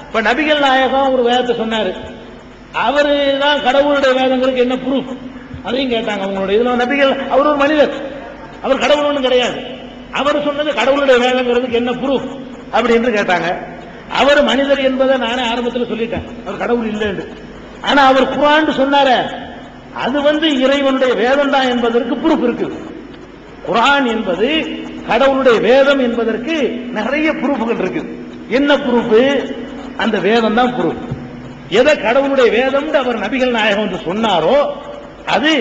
இப்ப நபிகள் நாயகம் ஒரு வேதத்தை சொன்னாரு. அவரு தான் கடவுளுடைய வேதங்களுக்கு என்ன ப்ரூஃப் அதையும் கேட்டாங்க. அவங்களுடைய இதுல நபிகள் அவர் ஒரு மனிதர். அவர் கடவுள் ஒன்றும் கிடையாது. அவர் சொன்னது கடவுளுடைய வேதங்கிறதுக்கு என்ன ப்ரூஃப் அப்படின்னு கேட்டாங்க. அவர் மனிதர் என்பதை நானே ஆரம்பத்தில் சொல்லிட்டேன். அவர் கடவுள் இல்லைன்னு. ஆனா அவர் குரான் சொன்னாரே அது வந்து இறைவனுடைய வேதம் தான் என்பதற்கு ப்ரூஃப் இருக்கு. குரான் என்பது கடவுளுடைய வேதம் என்பதற்கு நிறைய ப்ரூஃப்கள் இருக்கு. என்ன ப்ரூஃப்? அந்த வேதம் தான் ப்ரூஃப். எதை கடவுளுடைய வேதம் அவர் நபிகள் நாயகம் என்று சொன்னாரோ அது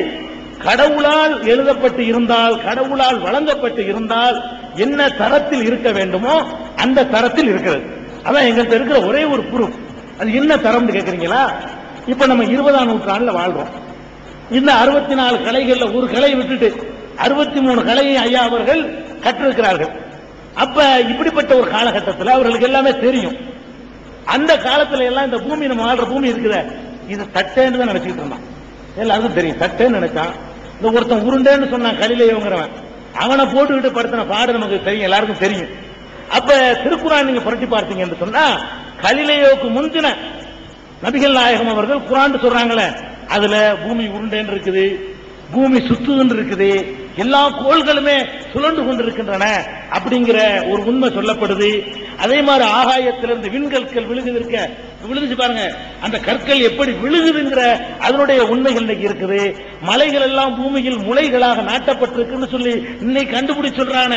கடவுளால் எழுதப்பட்டு இருந்தால் கடவுளால் வழங்கப்பட்டு இருந்தால் என்ன தரத்தில் இருக்க வேண்டுமோ அந்த தரத்தில் இருக்கிறது. அதான் எங்கள்கிட்ட இருக்கிற ஒரே ஒரு ப்ரூஃப் அது என்ன தரம்னு கேட்குறீங்களா இப்ப நம்ம இருபதாம் நூற்றாண்டுல வாழ்றோம். இந்த அறுபத்தி நாலு கலைகள்ல ஒரு கலையை விட்டுட்டு அறுபத்தி மூணு கலையை ஐயா அவர்கள் கற்றிருக்கிறார்கள். அப்ப இப்படிப்பட்ட ஒரு காலகட்டத்தில் அவர்களுக்கு எல்லாமே தெரியும். அந்த காலத்துல எல்லாம் இந்த பூமி நம்ம வாழ்ற பூமி இருக்குதே இது தட்டேன்னு தான் நினைச்சிட்டு இருந்தான். எல்லாருக்கும் தெரியும் தட்டேன்னு நினைச்சான் இந்த ஒருத்தன் உருண்டேன்னு சொன்னான் கலிலேயோங்கிறவன் அவனை போட்டுக்கிட்டு படுத்தின பாடு நமக்கு தெரியும் எல்லாருக்கும் தெரியும். அப்ப திருக்குறான் நீங்க புரட்டி பார்த்தீங்க என்று சொன்னா கலிலேயோவுக்கு முந்தின நபிகள் நாயகம் அவர்கள் குரான் சொல்றாங்களே அதுல பூமி உருண்டேன்னு இருக்குது பூமி சுத்துன்னு இருக்குது எல்லா கோள்களுமே சுழண்டு கொண்டிருக்கின்றன அப்படிங்கிற ஒரு உண்மை சொல்லப்படுது. அதே மாதிரி ஆகாயத்திலிருந்து விண்கற்கள் விழுகுது இருக்க விழுந்துச்சு பாருங்க. அந்த கற்கள் எப்படி விழுகுதுங்கிற அதனுடைய உண்மைகள் இன்னைக்கு இருக்குது. மலைகள் எல்லாம் பூமியில் முளைகளாக நாட்டப்பட்டிருக்குன்னு சொல்லி இன்னைக்கு கண்டுபிடிச்சு சொல்றான.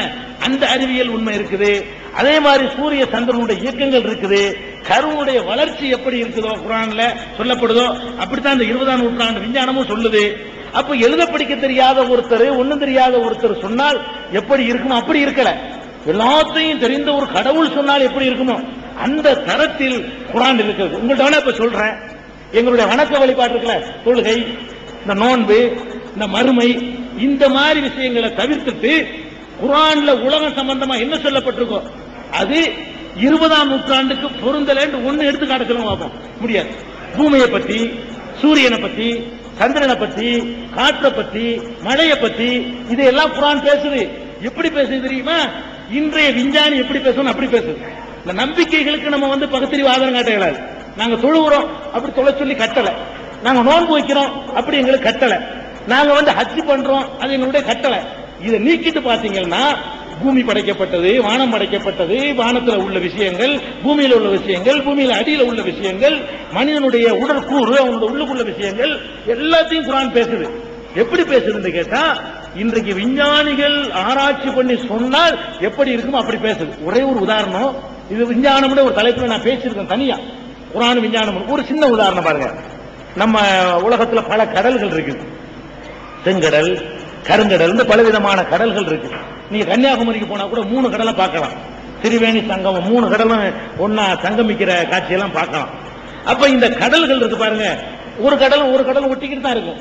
அந்த அறிவியல் உண்மை இருக்குது. அதே மாதிரி சூரிய சந்திரனுடைய இயக்கங்கள் இருக்குது. கருவுடைய வளர்ச்சி எப்படி இருக்குதோ குரான்ல சொல்லப்படுதோ அப்படித்தான் இந்த இருபதாம் நூற்றாண்டு விஞ்ஞானமும் சொல்லுது. அப்ப எழுத படிக்க தெரியாத ஒருத்தர் ஒண்ணும் தெரியாத ஒருத்தர் சொன்னால் எப்படி இருக்கணும் அப்படி இருக்கல. எல்லாத்தையும் தெரிந்த ஒரு கடவுள் சொன்னால் எப்படி இருக்கணும் அந்த தரத்தில் குரான் இருக்கிறது. உங்கள்ட்ட இப்ப சொல்றேன். எங்களுடைய வணக்க வழிபாடு இருக்குல்ல தொழுகை இந்த நோன்பு இந்த மறுமை இந்த மாதிரி விஷயங்களை தவிர்த்துட்டு குரான்ல உலகம் சம்பந்தமா என்ன சொல்லப்பட்டிருக்கோ அது இருபதாம் நூற்றாண்டுக்கு பொருந்தலன்னு ஒண்ணு எடுத்து காட்ட சொல்லுங்க பார்ப்போம். முடியாது. பூமியை பத்தி சூரியனை பத்தி சந்திரனை பத்தி காற்றை பத்தி மழையை பத்தி இதையெல்லாம் குரான் பேசுது. எப்படி பேசுது தெரியுமா? இன்றைய விஞ்ஞானி எப்படி பேசணும் அப்படி பேசுது. இந்த நம்பிக்கைகளுக்கு நம்ம வந்து பகுத்தறிவு ஆதாரம் காட்ட இயலாது. நாங்க தொழுகிறோம் அப்படி தொலை சொல்லி கட்டல. நாங்க நோன்பு வைக்கிறோம் அப்படி எங்களுக்கு கட்டல. நாங்க வந்து ஹஜ் பண்றோம் அது எங்களுடைய கட்டளை. இதை நீக்கிட்டு பாத்தீங்கன்னா பூமி படைக்கப்பட்டது வானம் படைக்கப்பட்டது வானத்தில் உள்ள விஷயங்கள் பூமியில் உள்ள விஷயங்கள் பூமியில் அடியில் உள்ள விஷயங்கள் மனிதனுடைய உடற்கூறு அவனுடைய உள்ளுக்குள்ள விஷயங்கள் எல்லாத்தையும் குரான் பேசுது. எப்படி பேசுதுன்னு கேட்டா இன்றைக்கு விஞ்ஞானிகள் ஆராய்ச்சி பண்ணி சொன்னால் எப்படி இருக்குமோ அப்படி பேசுது. ஒரே ஒரு உதாரணம் இது விஞ்ஞானம்னு ஒரு தலைப்புல நான் பேசியிருக்கேன் தனியா. குரான் விஞ்ஞானம் ஒரு சின்ன உதாரணம் பாருங்க. நம்ம உலகத்துல பல கடல்கள் இருக்குது. செங்கடல் கருங்கடல் பலவிதமான கடல்கள் இருக்குது. நீ கன்னியாகுமரிக்கு போனா கூட மூணு கடலை பார்க்கலாம். திரிவேணி சங்கமம் மூணு கடலும் ஒன்னா சங்கமிக்கிற காட்சியெல்லாம் பார்க்கலாம். அப்ப இந்த கடல்கள் இருக்கு பாருங்க. ஒரு கடலும் ஒரு கடல் ஒட்டிக்கிட்டு தான் இருக்கும்.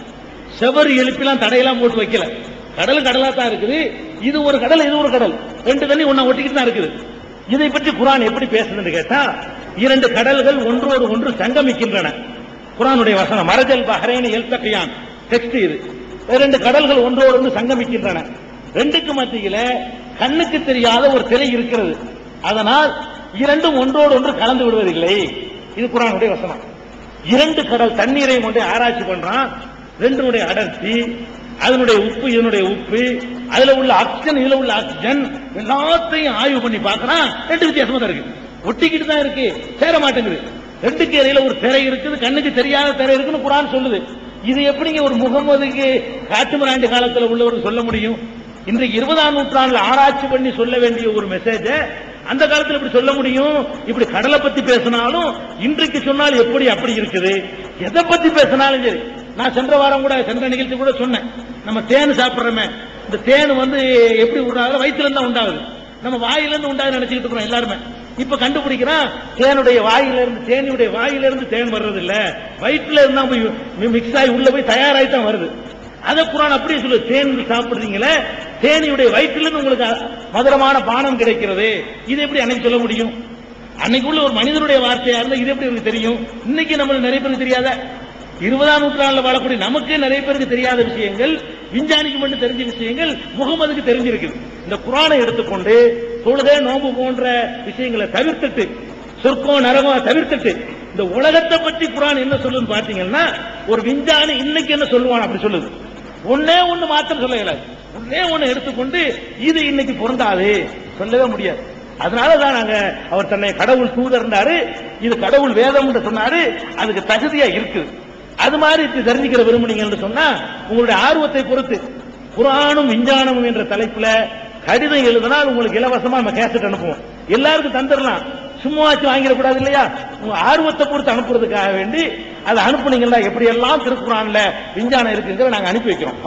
செவரு எழுப்பிலாம் தடையெல்லாம் போட்டு வைக்கல. கடல் கடலா தான் இருக்குது. இது ஒரு கடல் இது ஒரு கடல். ரெண்டு தண்ணி ஒன்னா ஒட்டிக்கிட்டு தான் இருக்குது. இதை பற்றி குரான் எப்படி பேசுதுன்னு கேட்டா இரண்டு கடல்கள் ஒன்றோடு ஒன்று சங்கமிக்கின்றன. குரானுடைய வசனம் மரஜல் பஹரேன் எல்தகையான். டெக்ஸ்ட் இது. இரண்டு கடல்கள் ஒன்றோடு ஒன்று சங்கமிக்கின்றன. ரெண்டுக்கு மத்தியில கண்ணுக்கு தெரியாத ஒரு திரை இருக்கிறது. அதனால் இரண்டும் ஒன்றோடு ஒன்று கலந்து விடுவதில்லை. இது குரானுடைய வசனம். இரண்டு கடல் தண்ணீரை கொண்டு ஆராய்ச்சி பண்றான். ரெண்டுடைய அடர்த்தி அதனுடைய உப்பு இதனுடைய உப்பு அதுல உள்ள ஆக்சிஜன் இதுல உள்ள ஆக்சிஜன் எல்லாத்தையும் ஆய்வு பண்ணி பார்க்கறான் ரெண்டு வித்தியாசமா தான் இருக்கு. ஒட்டிக்கிட்டு தான் இருக்கு. சேர மாட்டேங்குது. ரெண்டுக்கு இடையில ஒரு திரை இருக்குது கண்ணுக்கு தெரியாத திரை இருக்குன்னு குரான் சொல்லுது. இது எப்படிங்க ஒரு முகமதுக்கு காட்டுமிராண்டி காலத்துல உள்ளவர் சொல்ல முடியும்? இன்றைக்கு இருபதாம் நூற்றாண்டுல ஆராய்ச்சி பண்ணி சொல்ல வேண்டிய ஒரு மெசேஜ அந்த காலத்தில் இப்படி சொல்ல முடியும்? இப்படி கடலை பத்தி பேசினாலும் இன்றைக்கு சொன்னால் எப்படி அப்படி இருக்குது? எதை பத்தி பேசினாலும் சரி. நான் சென்ற வாரம் கூட சென்ற நிகழ்ச்சி கூட சொன்னேன். நம்ம தேன் சாப்பிட்றோமே இந்த தேன் வந்து எப்படி உண்டாகுது? வயிற்றுல இருந்தா உண்டாகுது. நம்ம வாயில இருந்து உண்டாகுது நினைச்சுக்கிட்டு இருக்கிறோம் எல்லாருமே. இப்ப கண்டுபிடிக்கிறான் தேனுடைய வாயில இருந்து தேனியுடைய வாயில இருந்து தேன் வர்றது இல்ல வயிற்றுல இருந்தா போய் மிக்ஸ் ஆகி உள்ள போய் தயாராகி தான் வருது. அதை குரான் அப்படியே சொல்லு தேன் சாப்பிடுறீங்களே தேனியுடைய வயிற்றிலிருந்து உங்களுக்கு மதுரமான பானம் கிடைக்கிறது. இது எப்படி அன்னைக்கு சொல்ல முடியும்? அன்னைக்குள்ள ஒரு மனிதனுடைய வார்த்தையா இருந்தால் இது எப்படி உங்களுக்கு தெரியும்? இன்னைக்கு நம்மளுக்கு நிறைய பேருக்கு தெரியாத? இருபதாம் நூற்றாண்டுல வாழக்கூடிய நமக்கு நிறைய பேருக்கு தெரியாத விஷயங்கள் விஞ்ஞானிக்கு மட்டும் தெரிஞ்ச விஷயங்கள் முகமதுக்கு தெரிஞ்சிருக்குது இந்த குரானை எடுத்துக்கொண்டு தொழுகை நோம்பு போன்ற விஷயங்களை தவிர்த்துட்டு சொர்க்கம் நரகம் தவிர்த்துட்டு இந்த உலகத்தை பற்றி குரான் என்ன சொல்லுன்னு பாத்தீங்கன்னா ஒரு விஞ்ஞானி இன்னைக்கு என்ன சொல்லுவான்? அப்படி சொல்லுது. ஒன்னே ஒண்ணு மாத்திரம் சொல்ல இயலாது ஒன்னே ஒண்ணு எடுத்துக்கொண்டு இது இன்னைக்கு பொருந்தாது. சொல்லவே முடியாது. அதனாலதான் நாங்க அவர் தன்னை கடவுள் தூதர்னாரு இது கடவுள் வேதம் சொன்னாரு. அதுக்கு தகுதியா இருக்குது அது மாதிரி தெரிஞ்சுக்கிற விரும்புனீங்கன்னு சொன்னா உங்களுடைய ஆர்வத்தை பொறுத்து புராணம் விஞ்ஞானமும் என்ற தலைப்புல கடிதம் எழுதினால் உங்களுக்கு இலவசமா நம்ம கேசட் அனுப்புவோம். எல்லாருக்கும் தந்துடலாம். சும்மாச்சும் வாங்கிடக்கூடாது இல்லையா? உங்க ஆர்வத்தை பொறுத்து அனுப்புறதுக்காக வேண்டி அதை அனுப்புனீங்களா எப்படி எல்லாம் திருக்குறான்ல விஞ்ஞானம் இருக்குங்கிற நாங்க அனுப்பி வைக்கிறோம்.